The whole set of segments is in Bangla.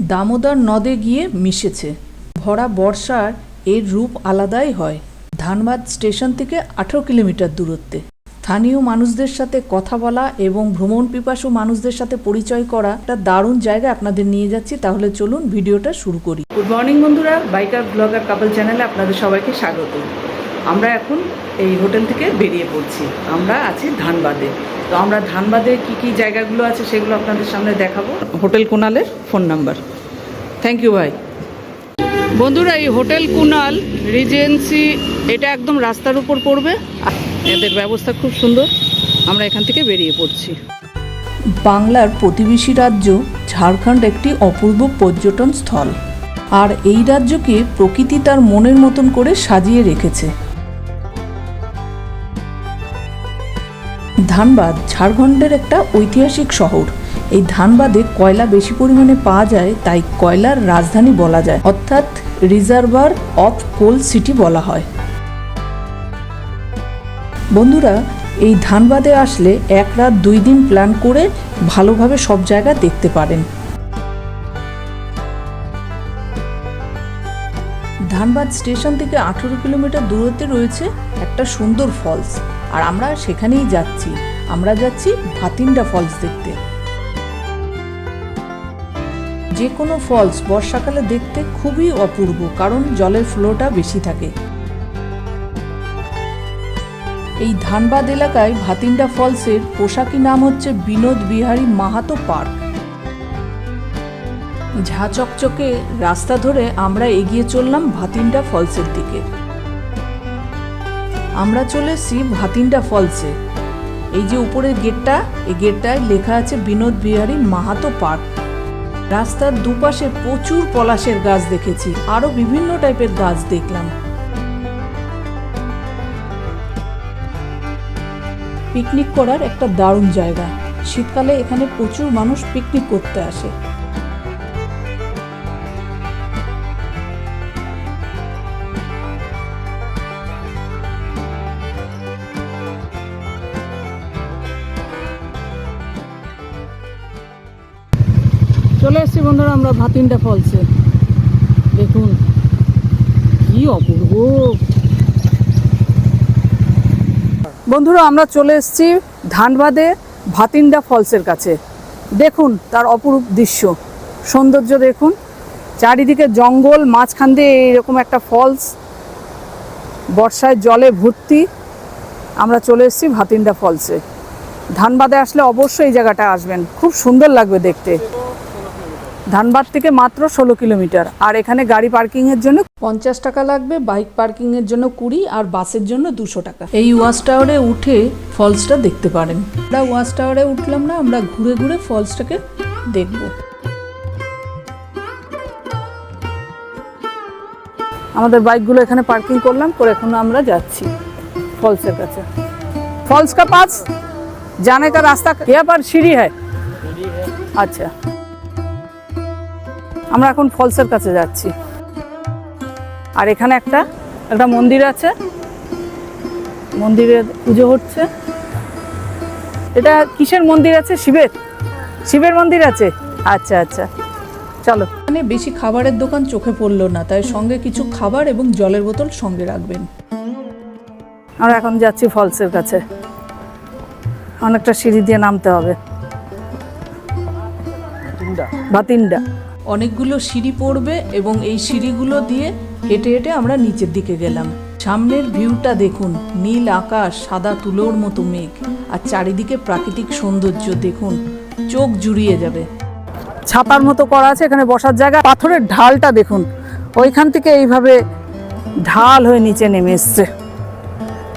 দামোদর নদে গিয়ে মিশেছে। ভরা বর্ষার এর রূপ আলাদাই হয়। ধানবাদ স্টেশন থেকে আঠেরো কিলোমিটার দূরত্বে। স্থানীয় মানুষদের সাথে কথা বলা এবং ভ্রমণ পিপাসু মানুষদের সাথে পরিচয় করা একটা দারুণ জায়গায় আপনাদের নিয়ে যাচ্ছি। তাহলে চলুন ভিডিওটা শুরু করি। গুড মর্নিং বন্ধুরা বাইকার ব্লগার কাপল চ্যানেলে আপনাদের সবাইকে স্বাগত। আমরা এখন এই হোটেল থেকে বেরিয়ে পড়ছি। আমরা আছি ধানবাদে। তো আমরা ধানবাদে কি কি জায়গাগুলো আছে সেগুলো আপনাদের সামনে দেখাবো। হোটেল কুনালের ফোন নাম্বার। থ্যাংক ইউ ভাই। বন্ধুরা এই হোটেল কুনাল রিজেন্সি এটা একদম রাস্তার উপর পড়বে। এদের ব্যবস্থা খুব সুন্দর। আমরা এখান থেকে বেরিয়ে পড়ছি। বাংলার প্রতিবেশী রাজ্য ঝাড়খণ্ড একটি অপূর্ব পর্যটন স্থল। আর এই রাজ্যকে প্রকৃতি তার মনের মতন করে সাজিয়ে রেখেছে। ধানবাদ ঝাড়খণ্ডের একটা ঐতিহাসিক শহর। এই ধানবাদে কয়লা বেশি পরিমাণে পাওয়া যায়, তাই কয়লার রাজধানী বলা যায়, অর্থাৎ রিজার্ভার অফ কোল সিটি বলা হয়। বন্ধুরা, এই ধানবাদে আসলে এক রাত দুই দিন প্ল্যান করে ভালোভাবে সব জায়গা দেখতে পারেন। ধানবাদ স্টেশন থেকে আঠেরো কিলোমিটার দূরত্বে রয়েছে একটা সুন্দর ফলস, আর আমরা সেখানেই যাচ্ছি। আমরা যাচ্ছি ভাতিন্ডা ফলস দেখতে। যে কোনো ফলস বর্ষাকালে দেখতে খুবই অপূর্ব, কারণ জলের ফ্লোটা বেশি থাকে। এই ধানবাদ এলাকায় ভাতিন্ডা ফলসের পোশাকি নাম হচ্ছে বিনোদ বিহারী মাহাতো পার্ক। ঝা চকচকে রাস্তা ধরে আমরা এগিয়ে চললাম ভাতিন্ডা ফলসের দিকে। আমরা চলে এসেছি ভাতিন্ডা ফলসে। এই যে উপরের গেটটা, এই গেটটায় লেখা আছে বিনোদ বিহারী মাহাতো পার্ক। রাস্তার দুপাশে প্রচুর পলাশের গাছ দেখেছি, আরও বিভিন্ন টাইপের গাছ দেখলাম। পিকনিক করার একটা দারুণ জায়গা। শীতকালে এখানে প্রচুর মানুষ পিকনিক করতে আসে। চলে এসেছি বন্ধুরা, আমরা ভাতিন্ডা ফলসে দেখুন, কি অপূর্ব। বন্ধুরা, আমরা চলে এসেছি ধানবাদে ভাতিন্ডা ফলসের কাছে। দেখুন, তার অপরূপ দৃশ্য। সৌন্দর্য দেখুন। চারিদিকে জঙ্গল, মাঝখান দিয়ে এইরকম একটা ফলস। বর্ষায় জলে ভর্তি। আমরা চলে এসেছি ভাতিন্ডা ফলসে। ধানবাদে আসলে অবশ্যই এই জায়গাটা আসবেন। খুব সুন্দর লাগবে দেখতে। ধানবাদ থেকে মাত্র ষোলো কিলোমিটার আর এখানে গাড়ি পার্কিং এর জন্য পঞ্চাশ টাকা লাগবে বাইক পার্কিং এর জন্য কুড়ি আর বাসের জন্য দুশো টাকা এই ওয়াচ টাওয়ারে উঠে ফলসটা দেখতে পারেন আমরা ওয়াচ টাওয়ারে উঠলাম না আমরা ঘুরে ঘুরে ফলসটাকে দেখব আমাদের বাইকগুলো এখানে পার্কিং করলাম করে এখন আমরা যাচ্ছি ফলসের কাছে फॉल्स का पास जाने का रास्ता यहाँ पर सीढ़ी है আচ্ছা আমরা এখন ফলসের কাছে যাচ্ছি। আর এখানে একটা একটা মন্দির আছে। মন্দিরে পুজো হচ্ছে। এটা কিসের মন্দির আছে? শিবের? শিবের মন্দির আছে? আচ্ছা আচ্ছা। চলো। মানে বেশি খাবারের দোকান চোখে পড়ল না তাই সঙ্গে কিছু খাবার এবং জলের বোতল সঙ্গে রাখবেন। আমরা এখন যাচ্ছি ফলসের কাছে। অনেকটা সিঁড়ি দিয়ে নামতে হবে। ভাতিন্ডা অনেকগুলো সিঁড়ি পড়বে এবং এই সিঁড়িগুলো দিয়ে হেঁটে হেঁটে আমরা নিচের দিকে গেলাম। সামনের ভিউটা দেখুন, নীল আকাশ, সাদা তুলোর মতো মেঘ, আর চারিদিকে প্রাকৃতিক সৌন্দর্য দেখুন, চোখ জুড়িয়ে যাবে। ছাতার মতো করা আছে, এখানে বসার জায়গা। পাথরের ঢালটা দেখুন, ওইখান থেকে এইভাবে ঢাল হয়ে নিচে নেমে এসছে।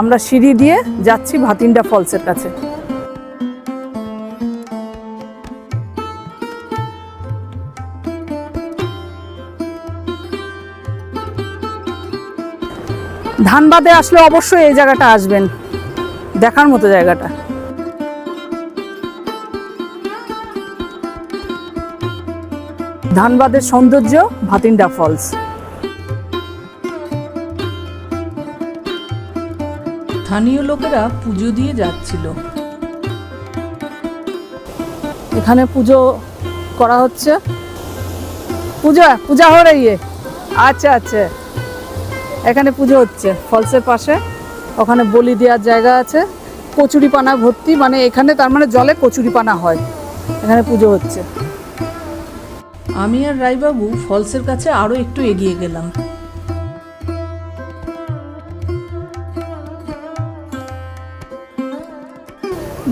আমরা সিঁড়ি দিয়ে যাচ্ছি ভাতিন্ডা ফলসের কাছে। ধানবাদে আসলে অবশ্যই এই জায়গাটা আসবেন। দেখার মতো জায়গাটা। ধানবাদের সৌন্দর্য ভাতিন্ডা ফলস। স্থানীয় লোকেরা পুজো দিয়ে যাচ্ছিল। এখানে পুজো করা হচ্ছে। পূজা পূজা হয়ে আচ্ছা আচ্ছা। এখানে পুজো হচ্ছে ফলসের পাশে। ওখানে বলি দেওয়ার জায়গা আছে কচুরি পানা ভর্তি মানে এখানে তার মানে জলে কচুরি পানা হয়। এখানে পুজো হচ্ছে। আমি আর রায়বাবু ফলসের কাছে আরও একটু এগিয়ে গেলাম।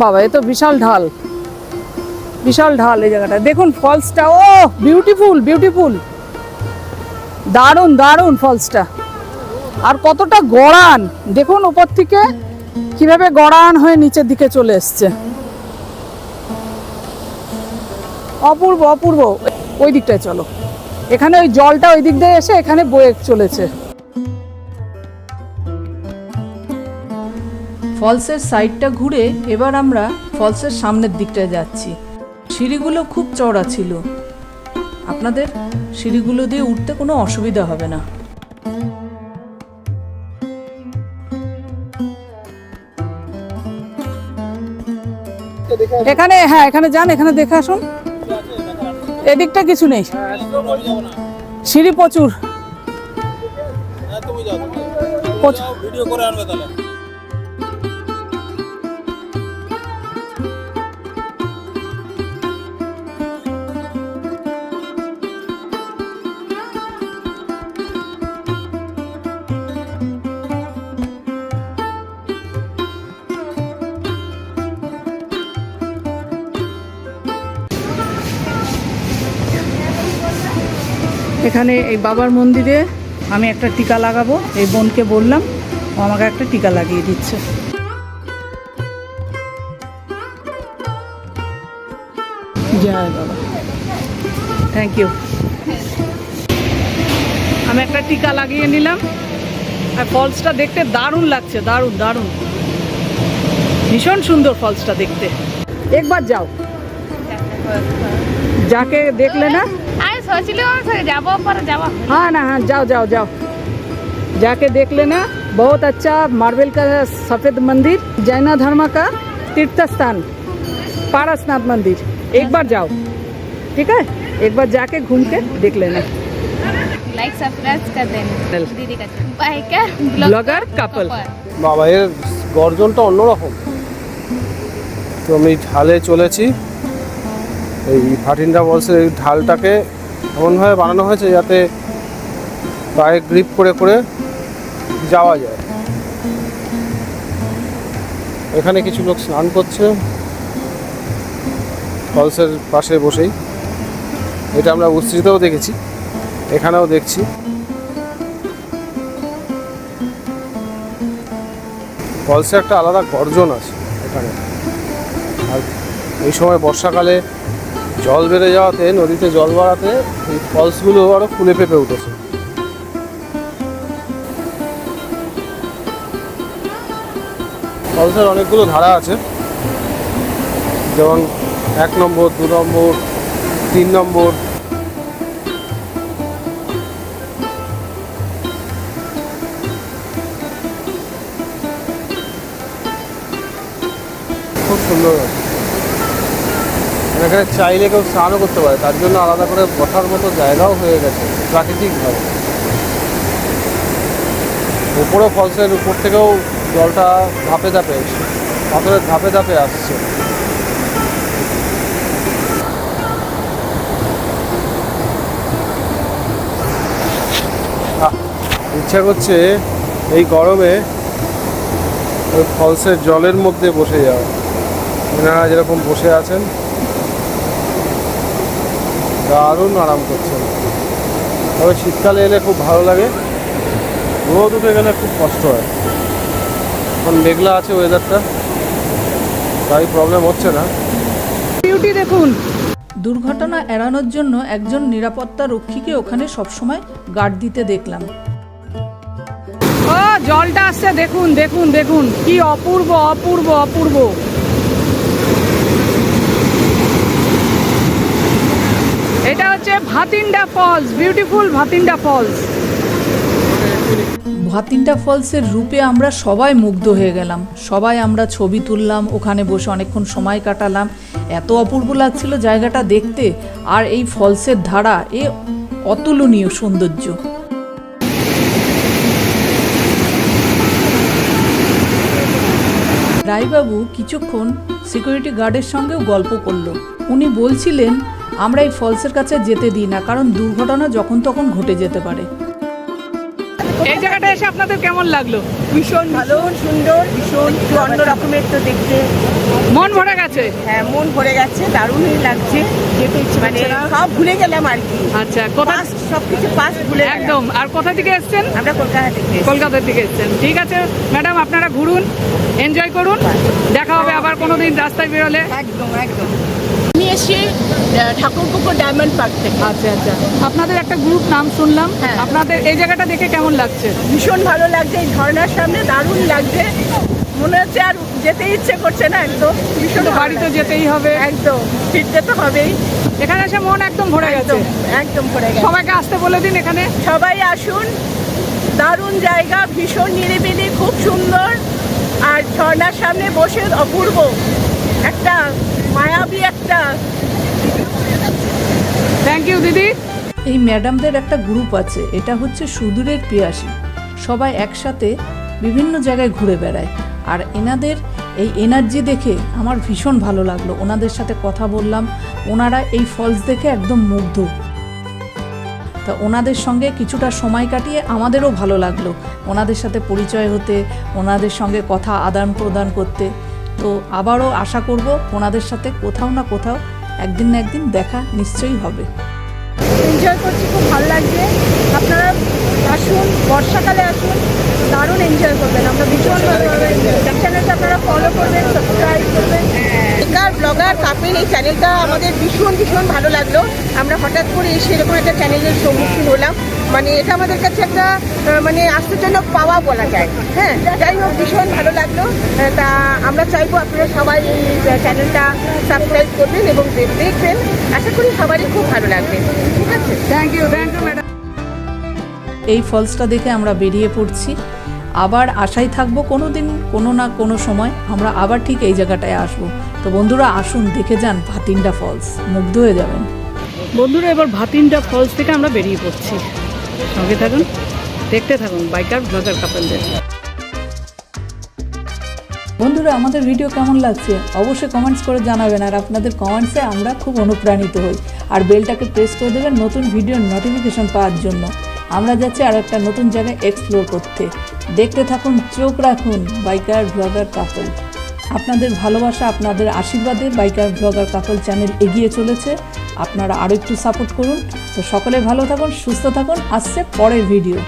বাবা এ তো বিশাল ঢাল। বিশাল ঢাল এই জায়গাটা। দেখুন ফলসটা ও বিউটিফুল বিউটিফুল দারুণ দারুণ ফলসটা। আর কতটা গড়ান? দেখুন উপর থেকে কীভাবে গড়ান হয়ে নিচের দিকে চলে এসছে। অপূর্ব অপূর্ব। ওই দিকটায় চলো। এখানে ওই জলটা ওই দিক দিয়ে এসে এখানে বয়ে চলেছে। ফলসের সাইডটা ঘুরে এবার আমরা ফলসের সামনের দিকটায় যাচ্ছি। সিঁড়িগুলো খুব চড়া ছিল। আপনাদের সিঁড়িগুলো দিয়ে উঠতে কোনো অসুবিধা হবে না। এখানে হ্যাঁ এখানে যান এখানে দেখে আসুন। এদিকটা কিছু নেই। সিঁড়ি প্রচুর। প্রচুর। ভিডিও করে আনবে তাহলে। এখানে এই বাবার মন্দিরে আমি একটা টিকা লাগাবো, এই বোনকে বললাম, ও আমাকে একটা টিকা লাগিয়ে দিচ্ছে। জয় বাবা। থ্যাংক ইউ আমি একটা টিকা লাগিয়ে নিলাম, আর ফলসটা দেখতে দারুণ লাগছে, দারুণ দারুণ। ভীষণ সুন্দর ফলসটা দেখতে। একবার যাও। যাকে দেখলে না আমি सोचलियो से जाबो पर जाबो हाँ ना हाँ जाओ जाओ जाओ जाके देख लेना बहुत अच्छा मार्बल का सफेद मंदिर जैना धर्म का तीर्थ स्थान पारसनाथ मंदिर एक बार जाओ ठीक है एक बार जाके घूम के देख लेना लाइक सब्सक्राइब कर देना दीदी का बाय क्या ब्लॉगर कपल বাবা এর গর্জনটা অন্যরকম তো আমি ঢালে চলেছি এই ভাটিন্ডা বলসের এই ঢালটাকে এমনভাবে বানানো হয়েছে যাতে পায়ে গ্রিপ করে করে যাওয়া যায়। এখানে কিছু লোক স্নান করছে। ফলসের পাশে বসেই। এটা আমরা উস্ত্রিতেও দেখেছি। এখানেও দেখছি। ফলসে একটা আলাদা গর্জন আছে এখানে। আর এই সময় বর্ষাকালে জল বেড়ে যাওয়াতে, নদীতে জল বাড়াতে এই ফলসগুলো আরও ফুলে ফেপে উঠেছে। ফলসের অনেকগুলো ধারা আছে। যেমন এক নম্বর, দু নম্বর, তিন নম্বর। খুব সুন্দর আছে। এখানে চাইলে কেউ স্নানও করতে পারে, তার জন্য আলাদা করে বসার মতো জায়গাও হয়ে গেছে, প্রাকৃতিকভাবে। উপরে ফলসের উপর থেকেও জলটা ধাপে ধাপে, পাথরের ধাপে ধাপে আসছে। ইচ্ছা করছে এই গরমে ওই ফলসের জলের মধ্যে বসে যাওয়া। এনারা যেরকম বসে আছেন দারুণ আরাম করছেন তবে শীতকালে এলে খুব ভালো লাগে। রোদ উঠে গেলে খুব কষ্ট হয়। এখন মেঘলা আছে ওয়েদারটা তাই প্রবলেম হচ্ছে না। বিউটি দেখুন। দুর্ঘটনা এড়ানোর জন্য একজন নিরাপত্তা রক্ষীকে ওখানে সবসময় গার্ড দিতে দেখলাম। ও জলটা আসছে দেখুন দেখুন দেখুন। কি অপূর্ব অপূর্ব অপূর্ব। এটা হচ্ছে Bhatinda falls beautiful Bhatinda falls. Bhatinda ফলসের রূপে আমরা সবাই মুগ্ধ হয়ে গেলাম। সবাই আমরা ছবি তুললাম, ওখানে বসে অনেকক্ষণ সময় কাটালাম। এত অপূর্ব লাগছিল জায়গাটা দেখতে, আর এই ফলসের ধারা, এ অতুলনীয় সৌন্দর্য। রায়বাবু কিছুক্ষণ সিকিউরিটি গার্ডের সঙ্গেও গল্প করল। উনি বলছিলেন আমরা এই ফলসের কাছে যেতে দিই না কারণ দুর্ঘটনা যখন তখন ঘটে যেতে পারে। এই জায়গাটা এসে আপনাদের কেমন লাগল? ভীষণ ভালো সুন্দর ভীষণ অন্য রকমের তো দেখতে। মন ভরে গেছে? হ্যাঁ মন ভরে গেছে দারুণই লাগছে। যেতে ইচ্ছে মানে সব ভুলে গেলাম আর কি। আচ্ছা কোথা সব কিছু পাস্ট ভুলে একদম। আর কোথা থেকে এসেছেন? আমরা কলকাতা থেকে এসেছি। কলকাতার থেকে এসেছেন। ঠিক আছে ম্যাডাম আপনারা ঘুরুন এনজয় করুন। দেখা হবে আবার কোনোদিন রাস্তায় বেরোলে। একদম একদম। এসেছি ঠাকুরপুকুর ডায়মন্ড পার্ক থেকে। আচ্ছা আচ্ছা। আপনাদের একটা গ্রুপ নাম শুনলাম। হ্যাঁ। আপনাদের এই জায়গাটা দেখে কেমন লাগছে? ভীষণ ভালো লাগছে এই ঝর্ণার সামনে দারুণ লাগছে। মনে হচ্ছে আর যেতে ইচ্ছে করছে না একদম ভীষণ তো বাড়িতে যেতেই হবে। একদম ফিরতে তো হবেই। এখানে এসে মন একদম ভরে গেছে। একদম ভরে গেছে। সবাইকে আসতে বলে দিন এখানে। সবাই আসুন দারুণ জায়গা ভীষণ নিরিবিলি খুব সুন্দর। আর ঝর্ণার সামনে বসে অপূর্ব। একটা। থ্যাংক ইউ দিদি। এই ম্যাডামদের একটা গ্রুপ আছে এটা হচ্ছে সুদূরের পিয়াসী। সবাই একসাথে বিভিন্ন জায়গায় ঘুরে বেড়ায়। আর এনাদের এই এনার্জি দেখে আমার ভীষণ ভালো লাগল। ওনাদের সাথে কথা বললাম ওনারা এই ফলস দেখে একদম মুগ্ধ। তা ওনাদের সঙ্গে কিছুটা সময় কাটিয়ে আমাদেরও ভালো লাগল। ওনাদের সাথে পরিচয় হতে ওনাদের সঙ্গে কথা আদান প্রদান করতে। তো আবারও আশা করব ওনাদের সাথে কোথাও না কোথাও একদিন না একদিন দেখা নিশ্চয়ই হবে। এনজয় করছি, খুব ভালো লাগছে। আপনারা আসুন, বর্ষাকালে আসুন। দারুণ এনজয় করবেন। আমরা ভীষণ ভালোভাবে চ্যানেলটা আপনারা ফলো করবেন সাবস্ক্রাইব করবেন। বেকার ব্লগার কাপেল এই চ্যানেলটা আমাদের ভীষণ ভীষণ ভালো লাগল। আমরা হঠাৎ করে এসে এরকম একটা চ্যানেলের সম্মুখীন হলাম। মানে এটা আমাদের কাছে একটা মানে আশ্চর্যজনক পাওয়া বলা যায়। হ্যাঁ যাই হোক ভীষণ ভালো লাগল। তা আমরা চাইব আপনারা সবাই এই চ্যানেলটা সাবস্ক্রাইব করবেন এবং দেখবেন। আশা করি সবারই খুব ভালো লাগবে। ঠিক আছে? Thank you thank you madam এই ফলসটা দেখে আমরা বেরিয়ে পড়ছি। আবার আশায় থাকব কোনো দিন কোনো না কোনো সময় আমরা আবার ঠিক এই জায়গাটায় আসব। তো বন্ধুরা আসুন দেখে যান ভাতিন্ডা ফলস। মুগ্ধ হয়ে যাবেন। বন্ধুরা এবার ভাতিন্ডা ফলস থেকে আমরা বেরিয়ে পড়ছি। সঙ্গে থাকুন দেখতে থাকুন বাইকার ব্লগার কাপেলদের। বন্ধুরা আমাদের ভিডিও কেমন লাগছে? অবশ্যই কমেন্টস করে জানাবেন। আর আপনাদের কমেন্টসে আমরা খুব অনুপ্রাণিত হই। আর বেলটাকে প্রেস করে দেবেন নতুন ভিডিওর নোটিফিকেশন পাওয়ার জন্য। আমরা যাচ্ছি আর একটা নতুন জায়গায় এক্সপ্লোর করতে। দেখতে থাকুন, চোখ রাখুন বাইকার ব্লগার কাপল আপনাদের ভালোবাসা, আপনাদের আশীর্বাদে বাইকার ব্লগার কাপল চ্যানেল এগিয়ে চলেছে। আপনারা আরও একটু সাপোর্ট করুন। তো সকলে ভালো থাকুন, সুস্থ থাকুন। আসছে পরের ভিডিও